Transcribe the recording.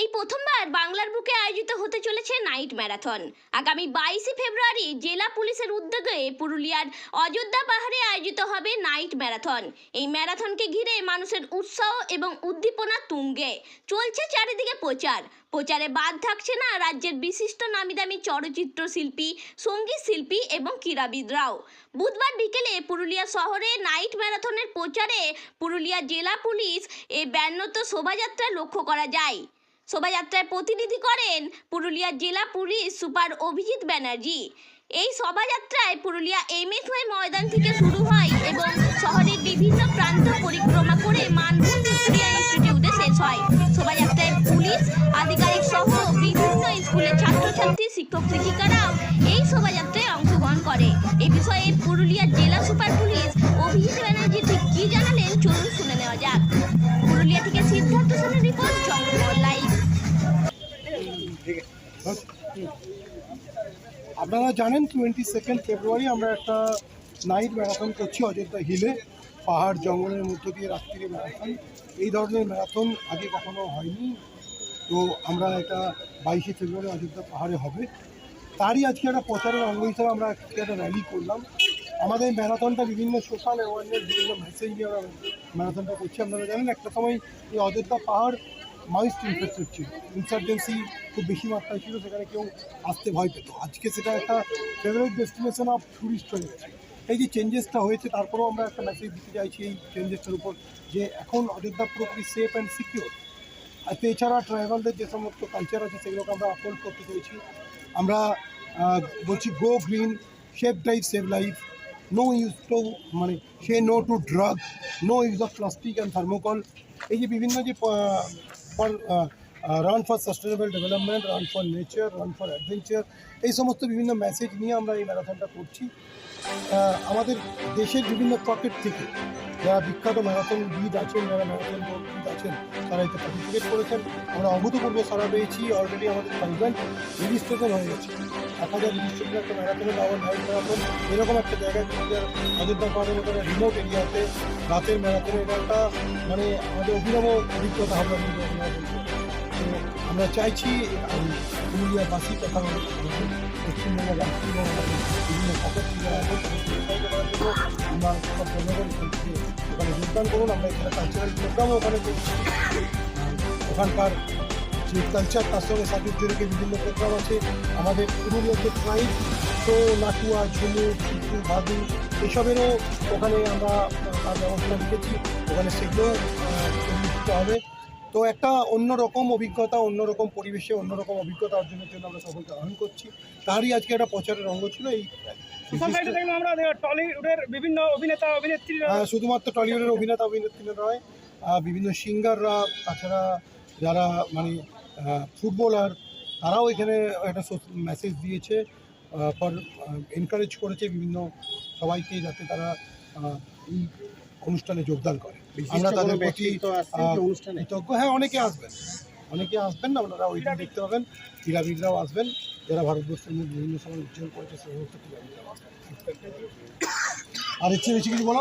এই প্রথমবার বাংলার বুকে আয়োজিত হতে চলেছে নাইট ম্যারাথন। আগামী বাইশে ফেব্রুয়ারি জেলা পুলিশের উদ্যোগে পুরুলিয়ার অযোধ্যা পাহাড়ে আয়োজিত হবে নাইট ম্যারাথন। এই ম্যারাথনকে ঘিরে মানুষের উৎসাহ এবং উদ্দীপনা তুঙ্গে। চলছে চারিদিকে প্রচার। প্রচারে বাদ থাকছে না রাজ্যের বিশিষ্ট নামিদামি চলচ্চিত্র শিল্পী, সংগীত শিল্পী এবং ক্রীড়াবিদরাও। বুধবার বিকেলে পুরুলিয়া শহরে নাইট ম্যারাথনের প্রচারে পুরুলিয়া জেলা পুলিশ এ ব্যান্নত শোভাযাত্রা লক্ষ্য করা যায়। শোভাযাত্রায় প্রতিনিধি করেন পুরুলিয়া জেলা পুলিশ সুপার অভিজিৎ ব্যানার্জি। এই শোভাযাত্রায় পুরুলিয়া এমএসওয়াই ময়দান থেকে শুরু হয় এবং শহরের বিভিন্ন প্রান্ত পরিক্রমা করে মানভূম ইনস্টিটিউটে শেষ হয়। শোভাযাত্রায় পুলিশ, আধিকারিক সহ বিভিন্ন স্কুলের ছাত্রছাত্রী শিক্ষক শিক্ষিকারাও এই শোভাযাত্রায় অংশগ্রহণ করে। এ বিষয়ে পুরুলিয়া জেলা সুপার পুলিশ আপনারা জানেন টোয়েন্টি সেকেন্ড ফেব্রুয়ারি আমরা একটা নাইট ম্যারাথন করছি, অযোধ্যা হিলে পাহাড় জঙ্গলের মধ্য দিয়ে রাত্রিরে ম্যারাথন এই ধরনের ম্যারাথন আগে কখনো হয়নি। তো আমরা এটা বাইশে ফেব্রুয়ারি অযোধ্যা পাহাড়ে হবে। তারই আজকে একটা প্রচারের অঙ্গ হিসাবে আমরা আজকে একটা র্যালি করলাম। আমাদের ম্যারাথনটা বিভিন্ন সোশ্যাল অ্যাওয়ারনেস বিভিন্ন মেসেজ নিয়ে আমরা ম্যারাথনটা করছি। আপনারা জানেন একটা সময় এই অযোধ্যা পাহাড় মাইস্ট ইনফেক্টেড ছিল ইনসার্জেন্সি খুব বেশি মাত্রায় ছিল, সেখানে কেউ আসতে ভয় পেত। আজকে সেটা একটা ফেভারিট ডেস্টিনেশন অফ ট্যুরিস্ট হয়ে গেছে। এই যে চেঞ্জেসটা হয়েছে, তারপরেও আমরা একটা মেসেজ দিতে চাইছি এই চেঞ্জেসটার উপর, যে এখন অযোধ্যা পুরোপুরি সেফ অ্যান্ড সিকিউর আর এছাড়া ট্রাইবালদের যে সমস্ত কালচার আছে, সেগুলোকে আমরা আপলোড করতে চাইছি। আমরা বলছি go green save drive save life no use to মানে say no to drug no use of plastic and thermocol এই যে বিভিন্ন যে for run for sustainable development run for nature run for adventure এই সমস্ত বিভিন্ন মেসেজ নিয়ে আমরা এই ম্যারাথনটা করছি। আমাদের দেশের বিভিন্ন পকেট থেকে যারা বিখ্যাত ম্যারাথন বিদ আছেন, যারা ম্যারাথন আছেন তারা এতে পার্টিসিপেট করেছেন। আমরা অভূতপূর্ব সারা পেয়েছি অলরেডি আমাদের থাউজেন্ড রেজিস্ট্রেশন হয়ে গেছে। এক হাজার রেজিস্ট্রেশন একটা ম্যারাথনে আবার নাইট ম্যারাথন এরকম একটা জায়গায় অযোধ্যা পাহাড়ের মতো রিমোট এরিয়াতে রাতের ম্যারাথনে এটা একটা মানে আমাদের অভিনব অভিজ্ঞতা হবে আমরা চাইছি পুরুলিয়াবাসী তথা আমাদের বিভিন্ন ওখানে যোগদান করুন, আমরা এখানে কালচারাল প্রোগ্রামও ওখানে করছি। ওখানকার যে কালচার তার সঙ্গে সাথীদের বিভিন্ন প্রোগ্রাম আছে, আমাদের পুরুলিয়াতে ট্রাইব তো নাটুয়া, ঝুমু চিত্তু বাদু এসবেরও ওখানে আমরা ব্যবস্থা রেখেছি। ওখানে সেগুলো হবে। তো একটা অন্যরকম অভিজ্ঞতা অন্যরকম পরিবেশে অন্যরকম অভিজ্ঞতা অর্জনের জন্য আমরা সকলকে আহ্বান করছি। তারই আজকে একটা প্রচারের অঙ্গ ছিল এই আমরা টলিউডের বিভিন্ন অভিনেতা অভিনেত্রীরা আহ, শুধুমাত্র টলিউডের অভিনেতা অভিনেত্রীরা নয় বিভিন্ন সিঙ্গাররা তাছাড়া যারা মানে ফুটবলার তারাও এখানে একটা মেসেজ দিয়েছে ফর এনকারেজ করেছে বিভিন্ন সবাইকে যাতে তারা এই অনুষ্ঠানে যোগদান করে। আমরা তাদের প্রতি কৃতজ্ঞ। হ্যাঁ অনেকে আসবেন। অনেকে আসবেন না আপনারা ওই দিন দেখতে পাবেন। ক্রীড়াবিদরাও আসবেন। যারা ভারতবর্ষের মধ্যে বিভিন্ন সময় উজ্জ্বল করেছে সে সমস্ত ক্রীড়াবিদরাও আসবেন। আর ইচ্ছে বেশি কিছু বলা